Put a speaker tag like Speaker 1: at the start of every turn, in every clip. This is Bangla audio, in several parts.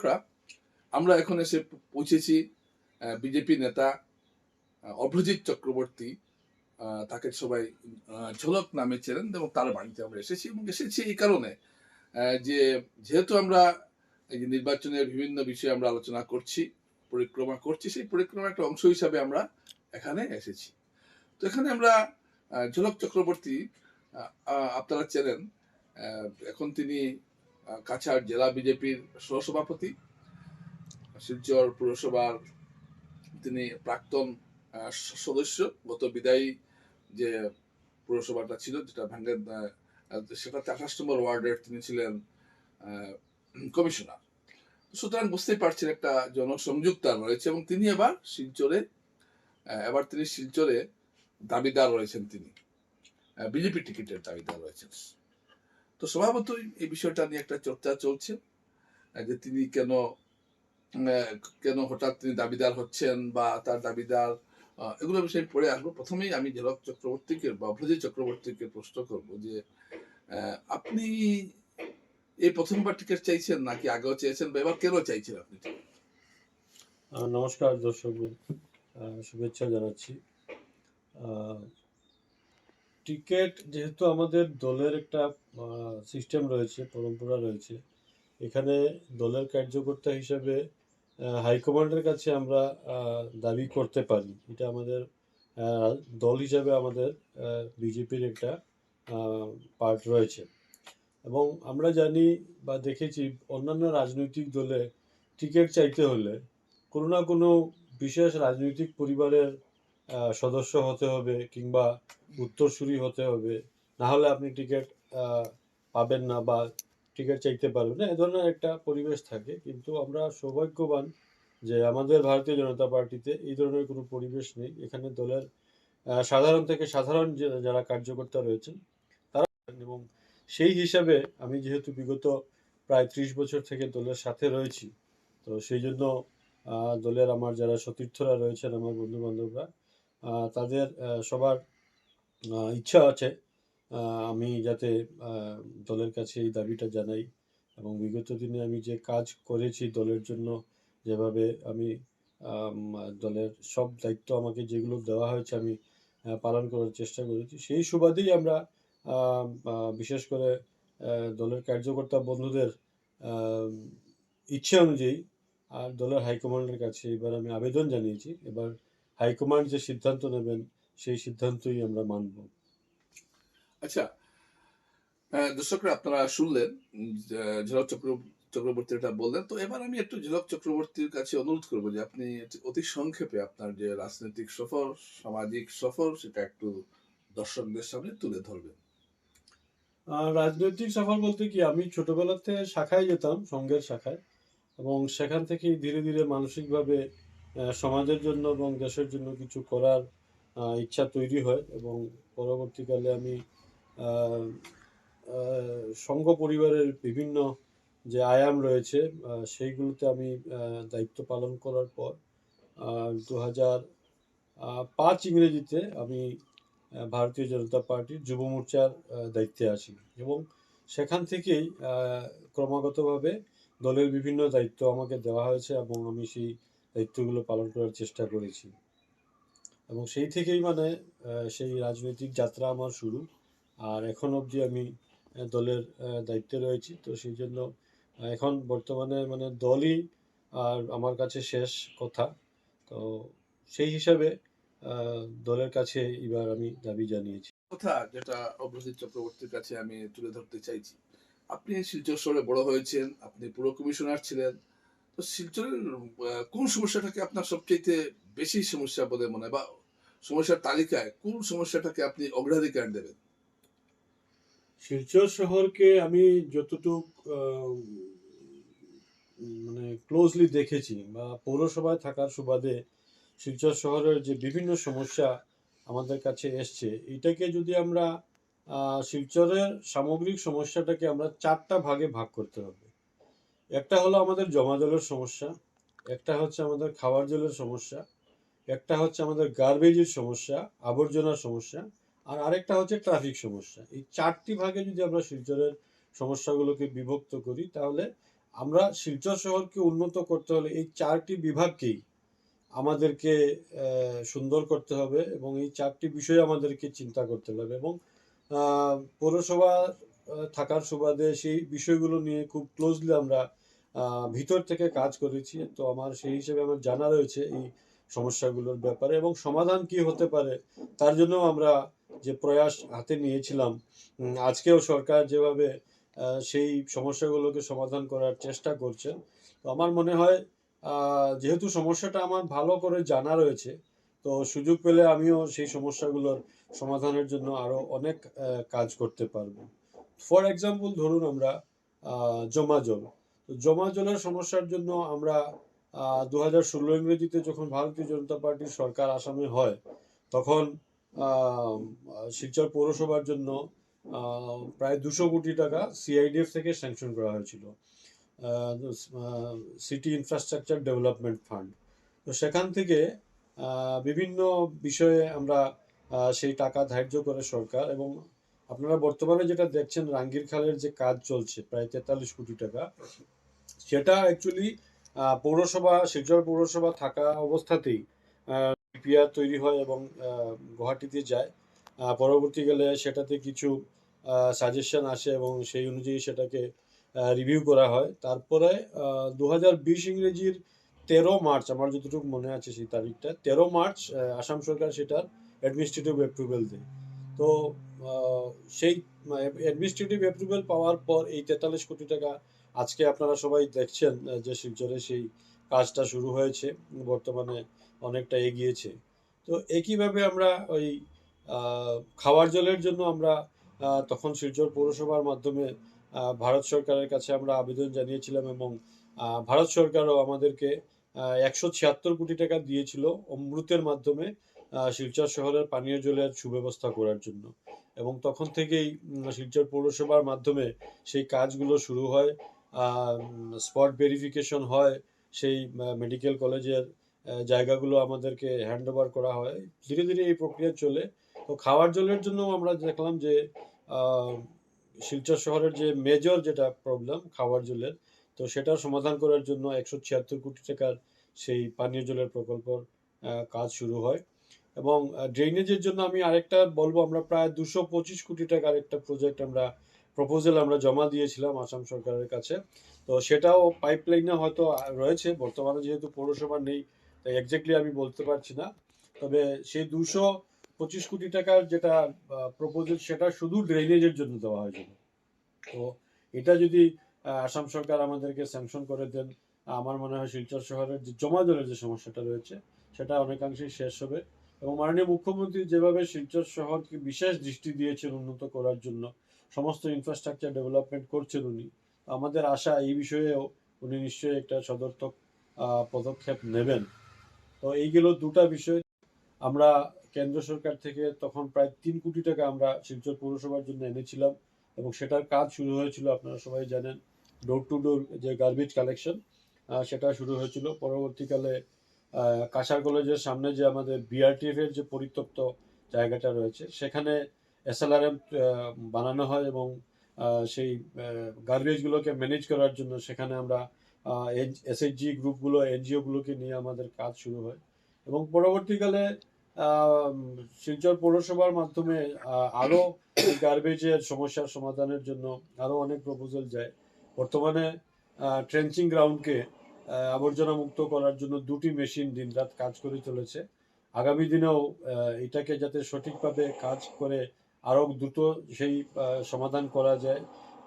Speaker 1: দর্শকরা আমরা এখন এসে পৌঁছেছি বিজেপি নেতা আহ, অভ্রজিৎ চক্রবর্তী তাকে সবাই ঝলক নামে চেনেন এবং তার বাড়িতে আমরা এসেছি এবং এসেছি এই কারণে যে যেহেতু আমরা এই নির্বাচনের বিভিন্ন বিষয়ে আমরা আলোচনা করছি পরিক্রমা করছি সেই পরিক্রমার একটা অংশ হিসাবে আমরা এখানে এসেছি। তো এখানে আমরা ঝলক চক্রবর্তী আপনারা চেনেন এখন তিনি কাছাড় জেলা বিজেপির সহসভাপতি, শিলচর পুরসভার তিনি প্রাক্তন সদস্য। গত বিদায়ী যে পুরসভাটা ছিল, যেটা ভাঙ্গে সেটাতে আঠাশ নম্বর ওয়ার্ডের তিনি ছিলেন কমিশনার। সুতরাং বুঝতেই পারছেন একটা জনসংযোগ রয়েছে এবং তিনি এবার শিলচরে এবার তিনি শিলচরে দাবিদার রয়েছেন তিনি। বিজেপি টিকিটের দাবিদার রয়েছেন। তো স্বভাবতই এই বিষয়টা নিয়ে একটা চর্চা চলছে যে তিনি কেন কেন হঠাৎ তিনি দাবিদার হচ্ছেন বা তার দাবিদার এগুলো বিষয়ে পড়ে আসব। প্রথমেই আমি ঝলক চক্রবর্তীকে বা অভ্রজিৎ চক্রবর্তীকে প্রশ্ন করব যে আপনি এই প্রথমবার টিকিট চাইছেন নাকি আগেও চেয়েছেন বা এবার কেন চাইছেন আপনি
Speaker 2: নমস্কার দর্শক শুভেচ্ছা জানাচ্ছি। টিকেট যেহেতু আমাদের দলের একটা সিস্টেম রয়েছে, পরম্পরা রয়েছে, এখানে দলের কার্যকর্তা হিসাবে হাইকমান্ডের কাছে আমরা দাবি করতে পারি। এটা আমাদের দল হিসাবে আমাদের বিজেপির একটা পার্ট রয়েছে। এবং আমরা জানি বা দেখেছি অন্যান্য রাজনৈতিক দলে টিকিট চাইতে হলে কোনো না কোনো বিশেষ রাজনৈতিক পরিবারের সদস্য হতে হবে কিংবা উত্তরসূরি হতে হবে। না হলে আপনি টিকিট পাবেন না বা টিকিট চাইতে পারবেন না। এ ধরনের একটা পরিবেশ থাকে। কিন্তু আমরা সৌভাগ্যবান যে আমাদের ভারতীয় জনতা পার্টিতে এই ধরনের কোনো পরিবেশ নেই। এখানে দলের সাধারণ থেকে সাধারণ যারা কার্যকর্তা রয়েছেন, তারা এবং সেই হিসাবে আমি যেহেতু বিগত প্রায় ত্রিশ বছর থেকে দলের সাথে রয়েছি, তো সেই জন্য দলের আমার যারা সতীর্থরা রয়েছেন, আমার বন্ধু বান্ধবরা তাদের সবার ইচ্ছা আছে আমি যাতে দলের কাছে এই দাবিটা জানাই এবং বিগত দিনে আমি যে কাজ করেছি দলের জন্য, যেভাবে আমি দলের সব দায়িত্ব আমাকে যেগুলো দেওয়া হয়েছে আমি পালন করার চেষ্টা করেছি, সেই সুবাদেই আমরা বিশেষ করে দলের কার্যকর্তা বন্ধুদের ইচ্ছে অনুযায়ী, আর দলের হাইকমান্ডের কাছে এবার আমি আবেদন জানিয়েছি, এবার হাইকমান্ড যে সিদ্ধান্ত নেবেন সেই সিদ্ধান্তই আমরা মানব।
Speaker 1: আচ্ছা দর্শকরা আপনারা শুনলেন ঝলক চক্র চক্রবর্তী এটা বললেন। তো এবার আমি একটু ঝলক চক্রবর্তীর কাছে অনুরোধ করব যে আপনি অতি সংক্ষেপে আপনার যে রাজনৈতিক সফর সামাজিক সফর সেটা একটু দর্শকদের সামনে তুলে ধরবেন।
Speaker 2: রাজনৈতিক সফর বলতে কি আমি ছোটবেলাতে শাখায় যেতাম সংঘের শাখায় এবং সেখান থেকেই ধীরে ধীরে মানসিকভাবে সমাজের জন্য এবং দেশের জন্য কিছু করার ইচ্ছা তৈরি হয় এবং পরবর্তীকালে আমি সংঘ পরিবারের বিভিন্ন যে আয়াম রয়েছে সেইগুলোতে আমি দায়িত্ব পালন করার পর দু হাজার পাঁচ ইংরেজিতে আমি ভারতীয় জনতা পার্টির যুব মোর্চার দায়িত্বে আছি এবং সেখান থেকেই ক্রমাগতভাবে দলের বিভিন্ন দায়িত্ব আমাকে দেওয়া হয়েছে এবং আমি সেই দায়িত্বগুলো পালন করার চেষ্টা করেছি। এবং সেই থেকেই মানে সেই রাজনৈতিক যাত্রা আমার শুরু। আর এখন অবধি আমি দলের দায়িত্বে রয়েছি। তো সেই জন্য এখন বর্তমানে মানে দলই আর আমার কাছে শেষ কথা। তো সেই হিসাবে দলের কাছে এবার আমি দাবি জানিয়েছি।
Speaker 1: কথা যেটা অভ্রজিৎ চক্রবর্তীর কাছে আমি তুলে ধরতে চাইছি। আপনি শিলচর শহরে বড় হয়েছেন, আপনি পুরো কমিশনার ছিলেন তো শিলচরের কোন সমস্যাটাকে আপনার সবচেয়ে বেশি সমস্যা বলে মনে হয়? বা সমস্যার তালিকায় কোন সমস্যাটাকে আপনি অগ্রাধিকার দেবেন?
Speaker 2: শিলচর শহরকে আমি যতটুক মানে ক্লোজলি দেখেছি বা পৌরসভায় থাকার সুবাদে শিলচর শহরের যে বিভিন্ন সমস্যা আমাদের কাছে এসছে, এটাকে যদি আমরা শিলচরের সামগ্রিক সমস্যাটাকে আমরা চারটা ভাগে ভাগ করতে হবে। একটা হলো আমাদের জমা জলের সমস্যা, একটা হচ্ছে আমাদের খাবার জলের সমস্যা, একটা হচ্ছে আমাদের গার্বেজের সমস্যা, আবর্জনার সমস্যা, আর আরেকটা হচ্ছে ট্রাফিক সমস্যা। এই চারটি ভাগে যদি আমরা শিলচরের সমস্যাগুলোকে বিভক্ত করি, তাহলে আমরা শিলচর শহরকে উন্নত করতে হলে এই চারটি বিভাগকেই আমাদেরকে সুন্দর করতে হবে এবং এই চারটি বিষয়ে আমাদেরকে চিন্তা করতে হবে এবং পৌরসভা থাকার সুবাদে সেই বিষয়গুলো নিয়ে খুব ক্লোজলি আমরা ভিতর থেকে কাজ করেছি। তো আমার সেই হিসেবে আমার জানা রয়েছে এই সমস্যাগুলোর ব্যাপারে এবং সমাধান কি হতে পারে তার জন্য আমরা যে প্রয়াস হাতে নিয়েছিলাম আজকেও সরকার যেভাবে সেই সমস্যাগুলোকে সমাধান করার চেষ্টা করছে। তো আমার মনে হয় যেহেতু সমস্যাটা আমার ভালো করে জানা রয়েছে, তো সুযোগ পেলে আমিও সেই সমস্যাগুলোর সমাধানের জন্য আরও অনেক কাজ করতে পারব। ফর এক্সাম্পল ধরুন আমরা জমা জল। জমা জলের সমস্যার জন্য আমরা দু হাজার ষোলো ইংরেজিতে যখন ভারতীয় জনতা পার্টির সরকার আসামে হয়, তখন শিলচর পৌরসভার জন্য প্রায় দুশো কোটি টাকা সিআইডিএফ থেকে স্যাংশন করা হয়েছিল সিটি ইনফ্রাস্ট্রাকচার ডেভেলপমেন্ট ফান্ড তো সেখান থেকে বিভিন্ন বিষয়ে আমরা সেই টাকা ধার্য করে সরকার এবং আপনারা বর্তমানে যেটা দেখছেন রাঙ্গির খালের যে কাজ চলছে, প্রায় তেতাল্লিশ কোটি টাকা সেটা অ্যাকচুয়ালি পৌরসভা, শিলচর পৌরসভা থাকা অবস্থাতেই পিআর তৈরি হয় এবং গুয়াহাটিতে যায়। পরবর্তীকালে সেটাতে কিছু সাজেশন আসে এবং সেই অনুযায়ী সেটাকে রিভিউ করা হয়। তারপরে দু হাজার বিশ ইংরেজির তেরো মার্চ, আমার যতটুকু মনে আছে সেই তারিখটা, তেরো মার্চ আসাম সরকার সেটার অ্যাডমিনিস্ট্রেটিভ অ্যাপ্রুভেল দেয়। তো সেই অ্যাডমিনিস্ট্রেটিভ অ্যাপ্রুভেল পাওয়ার পর এই তেতাল্লিশ কোটি টাকা আজকে আপনারা সবাই দেখছেন যে শিলচরে সেই কাজটা শুরু হয়েছে, বর্তমানে অনেকটা এগিয়েছে। তো একইভাবে আমরা ওই খাওয়ার জলের জন্য আমরা তখন শিলচর পৌরসভার মাধ্যমে ভারত সরকারের কাছে আমরা আবেদন জানিয়েছিলাম এবং ভারত সরকারও আমাদেরকে একশো ছিয়াত্তর কোটি টাকা দিয়েছিল অমৃতের মাধ্যমে শিলচর শহরের পানীয় জলের সুব্যবস্থা করার জন্য। এবং তখন থেকেই শিলচর পৌরসভার মাধ্যমে সেই কাজগুলো শুরু হয়। স্পট ভেরিফিকেশন হয়, সেই মেডিকেল কলেজের জায়গাগুলো আমাদেরকে হ্যান্ড ওভার করা হয়। ধীরে ধীরে এই প্রক্রিয়া চলে। তো খাওয়ার জলের জন্য আমরা দেখলাম যে শিলচর শহরের যে মেজর যেটা প্রবলেম খাওয়ার জলের, তো সেটা সমাধান করার জন্য একশো ছিয়াত্তর কোটি টাকার সেই পানীয় জলের প্রকল্পর কাজ শুরু হয়। এবং ড্রেনেজের জন্য আমি আরেকটা বলব, আমরা প্রায় দুশো পঁচিশ কোটি টাকার একটা প্রজেক্ট আমরা প্রপোজাল আমরা জমা দিয়েছিলাম আসাম সরকারের কাছে। তো সেটাও পাইপলাইনে হয়তো রয়েছে, বর্তমানে যেহেতু পৌরসভা নেই, তাই এক্স্যাক্টলি আমি বলতে পারছি না। তবে সেই দুশো পঁচিশ কোটি টাকার যেটা প্রপোজাল সেটা শুধু ড্রেনেজের জন্য দেওয়া হয়েছিল। তো এটা যদি আসাম সরকার আমাদেরকে স্যাংশন করে দেন, আমার মনে হয় শিলচর শহরের যে জমা জলের যে সমস্যাটা রয়েছে, সেটা অনেকাংশেই শেষ হবে। এবং মাননীয় মুখ্যমন্ত্রী যেভাবে শিলচর শহরকে বিশেষ দৃষ্টি দিয়েছেন উন্নত করার জন্য সমস্ত ইনফ্রাস্ট্রাকচার ডেভেলপমেন্ট করছেন উনি। আমাদের আশা এই বিষয়েও উনি নিশ্চয়ই একটা সদর্থক পদক্ষেপ নেবেন। তো এইগুলো দুটা বিষয় আমরা কেন্দ্র সরকার থেকে তখন প্রায় তিন কোটি টাকা আমরা শিলচর পৌরসভার জন্য এনেছিলাম এবং সেটার কাজ শুরু হয়েছিল, আপনারা সবাই জানেন ডোর টু ডোর যে গার্বেজ কালেকশন সেটা শুরু হয়েছিল। পরবর্তীকালে কাঁসার কলেজের সামনে যে আমাদের বিআরটিএফ এর যে পরিত্যক্ত জায়গাটা রয়েছে, সেখানে এসএলআরএম বানানো হয় এবং সেই গার্বেজগুলোকে ম্যানেজ করার জন্য সেখানে আমরা এসএইচজি গ্রুপগুলো এনজিওগুলোকে নিয়ে আমাদের কাজ শুরু হয়। এবং পরবর্তীকালে শিলচর পৌরসভার মাধ্যমে আরও গার্বেজের সমস্যার সমাধানের জন্য আরও অনেক প্রপোজাল যায়। বর্তমানে ট্রেঞ্চিং গ্রাউন্ডকে আবর্জনা মুক্ত করার জন্য দুটি মেশিন দিনরাত কাজ করে চলেছে। আগামী দিনেও এটাকে যাতে সঠিকভাবে কাজ করে আরও দ্রুত সেই সমাধান করা যায়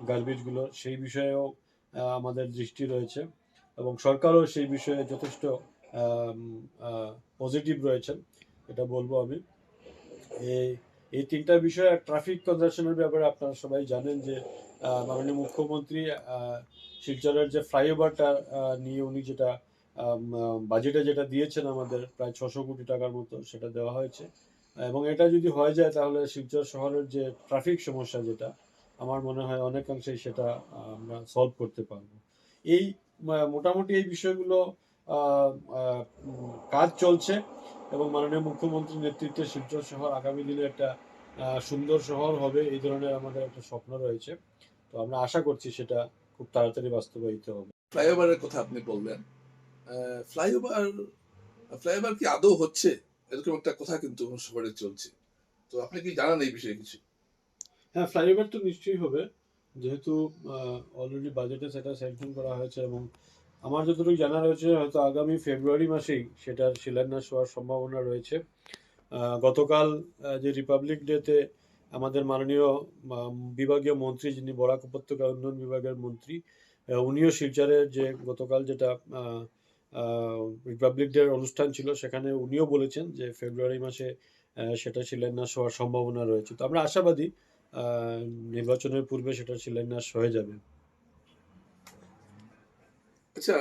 Speaker 2: গার্বেজগুলো সেই বিষয়েও আমাদের দৃষ্টি রয়েছে এবং সরকারও সেই বিষয়ে যথেষ্ট পজিটিভ রয়েছেন, এটা বলব আমি। এই এই তিনটা বিষয় ট্রাফিক কনজাকশনের ব্যাপারে আপনারা সবাই জানেন যে মাননীয় মুখ্যমন্ত্রী শিলচরের যে ফ্লাইওভারটা নিয়ে উনি যেটা বাজেটে যেটা দিয়েছেন আমাদের প্রায় ছশো কোটি টাকার মতো সেটা দেওয়া হয়েছে। এবং এটা যদি হয়ে যায় তাহলে শিলচর শহরের যে ট্রাফিক সমস্যা যেটা, আমার মনে হয় অনেকাংশেই সেটা আমরা সলভ করতে পারব। এই মোটামুটি এই বিষয়গুলো কাজ চলছে এবং মাননীয় মুখ্যমন্ত্রীর নেতৃত্বে শিলচর শহর আগামী দিনে একটা সুন্দর শহর হবে, এই ধরনের আমাদের একটা স্বপ্ন রয়েছে। তো আমরা আশা করছি সেটা খুব তাড়াতাড়ি বাস্তবায়িত হবে।
Speaker 1: ফ্লাইওভারের কথা আপনি বললেন। ফ্লাইওভার ফ্লাইওভার কি আদৌ হচ্ছে? এরকম একটা কথা কিন্তু শহরে চলছে। তো আপনি কি জানান এই বিষয়ে কিছু?
Speaker 2: হ্যাঁ ফ্লাইওভার তো নিশ্চয়ই হবে। যেহেতু অলরেডি বাজেটে সেটা স্যাংশন করা হয়েছে এবং আমার যতটুকু জানা রয়েছে, হয়তো আগামী ফেব্রুয়ারি মাসেই সেটার শিলান্যাস হওয়ার সম্ভাবনা রয়েছে। গতকাল যে রিপাবলিক ডেতে আমাদের মাননীয় বিভাগীয় মন্ত্রী যিনি বরাক উপত্যকা উন্নয়ন বিভাগের মন্ত্রী উনিও শিলচরের যে গতকাল যেটা রিপাবলিক ডে অনুষ্ঠান ছিল, সেখানে উনিও বলেছেন যে ফেব্রুয়ারি মাসে সেটা শিলান্যাস হওয়ার সম্ভাবনা রয়েছে। তো আমরা আশাবাদী নির্বাচনের পূর্বে সেটা শিলান্যাস হয়ে যাবে।
Speaker 1: আচ্ছা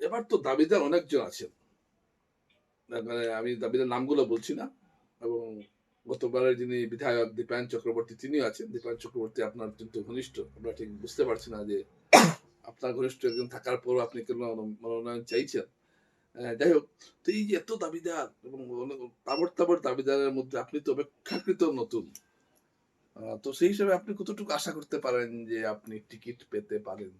Speaker 1: এবার তো দাবিদার অনেকজন আছেন। মানে আমি দাবিদার নামগুলো বলছি না, এবং গতবারের যিনি বিধায়ক দীপায়ন চক্রবর্তী, তিনিও আছেন। দীপায়ন চক্রবর্তী আপনার কিন্তু ঘনিষ্ঠ, আমরা ঠিক বুঝতে পারছি না যে আপনার ঘনিষ্ঠ একজন থাকার পরও আপনি কেন মনোনয়ন চাইছেন? যাই হোক, তো এই যে এত দাবিদার এবং তাবর তাবর দাবিদারের মধ্যে আপনি তো অপেক্ষাকৃত নতুন। তো সেই হিসাবে আপনি কতটুকু আশা করতে পারেন যে আপনি টিকিট পেতে পারেন?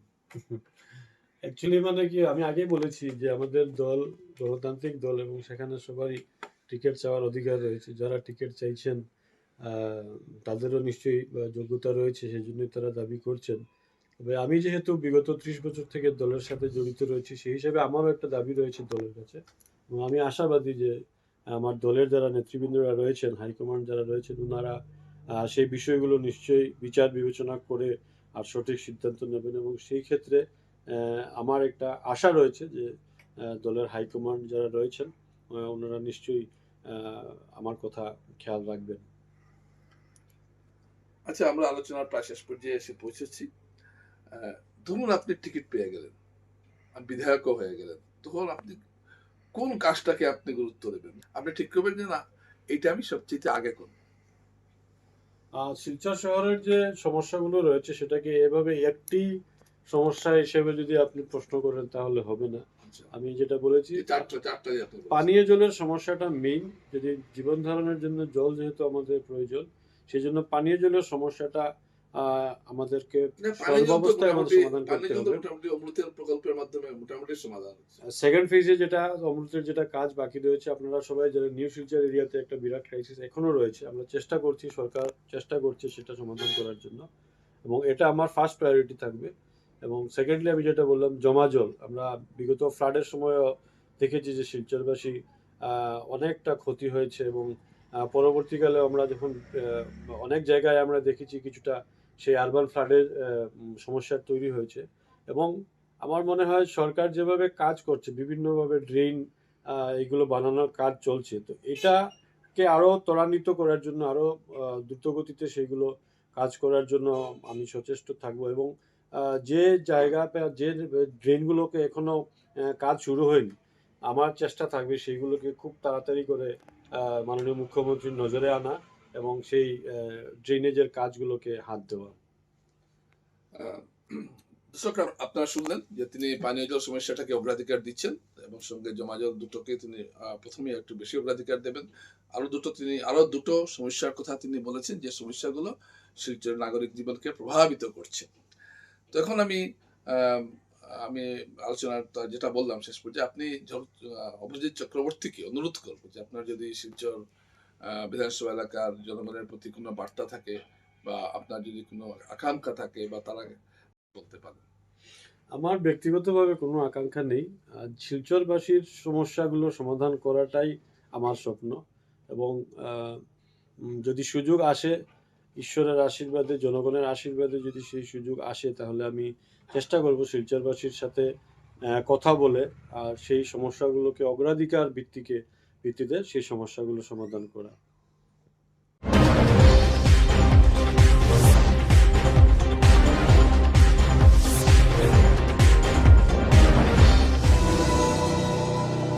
Speaker 2: অ্যাকচুয়ালি মানে কি, আমি আগেই বলেছি যে আমাদের দল, গণতান্ত্রিক দল এবং সেখানে সবারই টিকিট চাওয়ার অধিকার রয়েছে। যারা টিকিট চাইছেন তাদেরও নিশ্চয়ই যোগ্যতা রয়েছে সেই জন্যই তারা দাবি করছেন। তবে আমি যেহেতু বিগত ত্রিশ বছর থেকে দলের সাথে জড়িত রয়েছি, সেই হিসাবে আমারও একটা দাবি রয়েছে দলের কাছে। এবং আমি আশাবাদী যে, আমার দলের যারা নেতৃবৃন্দরা রয়েছেন হাইকমান্ড যারা রয়েছেন ওনারা সেই বিষয়গুলো নিশ্চয়ই বিচার বিবেচনা করে আর সঠিক সিদ্ধান্ত নেবেন। এবং সেই ক্ষেত্রে আমার একটা আশা রয়েছে যে দলের হাইকমান্ড যারা রয়েছেন ওনারা নিশ্চয়ই আমার কথা খেয়াল রাখবেন।
Speaker 1: আচ্ছা আমরা আলোচনার প্রায় শেষ পর্যায়ে এসে পৌঁছেছি। ধরুন আপনি টিকিট পেয়ে গেলেন আর বিধায়কও হয়ে গেলেন তখন আপনি কোন কাজটাকে আপনি গুরুত্ব দেবেন? আপনি ঠিক করবেন যে না এটা আমি সবচেয়ে আগে করব।
Speaker 2: শিলচর শহরের যে সমস্যাগুলো রয়েছে সেটাকে এভাবে একটি সমস্যা হিসেবে যদি আপনি প্রশ্ন করেন তাহলে হবে না।
Speaker 1: আচ্ছা,
Speaker 2: আমি যেটা বলেছি। পানীয় জলের সমস্যাটা মেইন যদি জীবন ধারণের জন্য জল যেহেতু আমাদের প্রয়োজন সেই জন্য পানীয় জলের সমস্যাটা আমাদেরকে সর্বাবস্থায় আমাদের সমাধান করতে হবে।
Speaker 1: মোটামুটি অমৃতের প্রকল্পের মাধ্যমে মোটামুটি সমাধান
Speaker 2: সেকেন্ড ফেজে যেটা অমৃতের যেটা কাজ বাকি রয়েছে আপনারা সবাই যারা নিউ শিলচর এরিয়াতে একটা বিরাট ক্রাইসিস এখনও রয়েছে আমরা চেষ্টা করছি সরকার চেষ্টা করছে সেটা সমাধান করার জন্য। এবং এটা আমার ফার্স্ট প্রায়োরিটি থাকবে। এবং সেকেন্ডলি আমি যেটা বললাম জমা জল। আমরা বিগত ফ্লাডের সময়ও দেখেছি যে শিলচরবাসী আহ, অনেকটা ক্ষতি হয়েছে এবং পরবর্তীকালে আমরা যখন অনেক জায়গায় আমরা দেখেছি কিছুটা সেই আরবান ফ্লাডের সমস্যা তৈরি হয়েছে। এবং আমার মনে হয় সরকার যেভাবে কাজ করছে, বিভিন্নভাবে ড্রেন এগুলো বানানোর কাজ চলছে, তো এটাকে আরও ত্বরান্বিত করার জন্য আরও দ্রুতগতিতে সেগুলো কাজ করার জন্য আমি সচেষ্ট থাকব। এবং যে জায়গা যে ড্রেনগুলোকে এখনও কাজ শুরু হয়নি, আমার চেষ্টা থাকবে সেইগুলোকে খুব তাড়াতাড়ি করে মাননীয় মুখ্যমন্ত্রীর নজরে আনা। এবং সেই ড্রেনেজের কাজগুলোকে হাত দেওয়া।
Speaker 1: দর্শক, আপনারা শুনলেন যে তিনি পানীয় জল সমস্যাটাকে অগ্রাধিকার দিচ্ছেন এবং সঙ্গে জমা জল দুটোকে তিনি প্রথমে একটু বেশি অগ্রাধিকার দেবেন। আরও দুটো তিনি আরও দুটো সমস্যার কথা তিনি বলেছেন যে সমস্যাগুলো শিলচর নাগরিক জীবনকে প্রভাবিত করছে। তো এখন আমি আমি আলোচনার যেটা বললাম শেষ পর্যায়ে, আপনি অভিজিৎ চক্রবর্তীকে অনুরোধ করব যে আপনার যদি শিলচর বিধানসভা এলাকার জনগণের প্রতি কোনো বার্তা থাকে বা আপনার যদি কোনো আকাঙ্ক্ষা থাকে বা তারা বলতে পারেন?
Speaker 2: আমার ব্যক্তিগতভাবে কোনো আকাঙ্ক্ষা নেই। শিলচরবাসীর সমস্যাগুলো সমাধান করাটাই আমার স্বপ্ন এবং যদি সুযোগ আসে, ঈশ্বরের আশীর্বাদে, জনগণের আশীর্বাদে যদি সেই সুযোগ আসে, তাহলে আমি চেষ্টা করব শিলচরবাসীর সাথে কথা বলে আর সেই সমস্যাগুলোকে অগ্রাধিকার ভিত্তিকে ভিত্তিতে সেই সমস্যাগুলো সমাধান করা।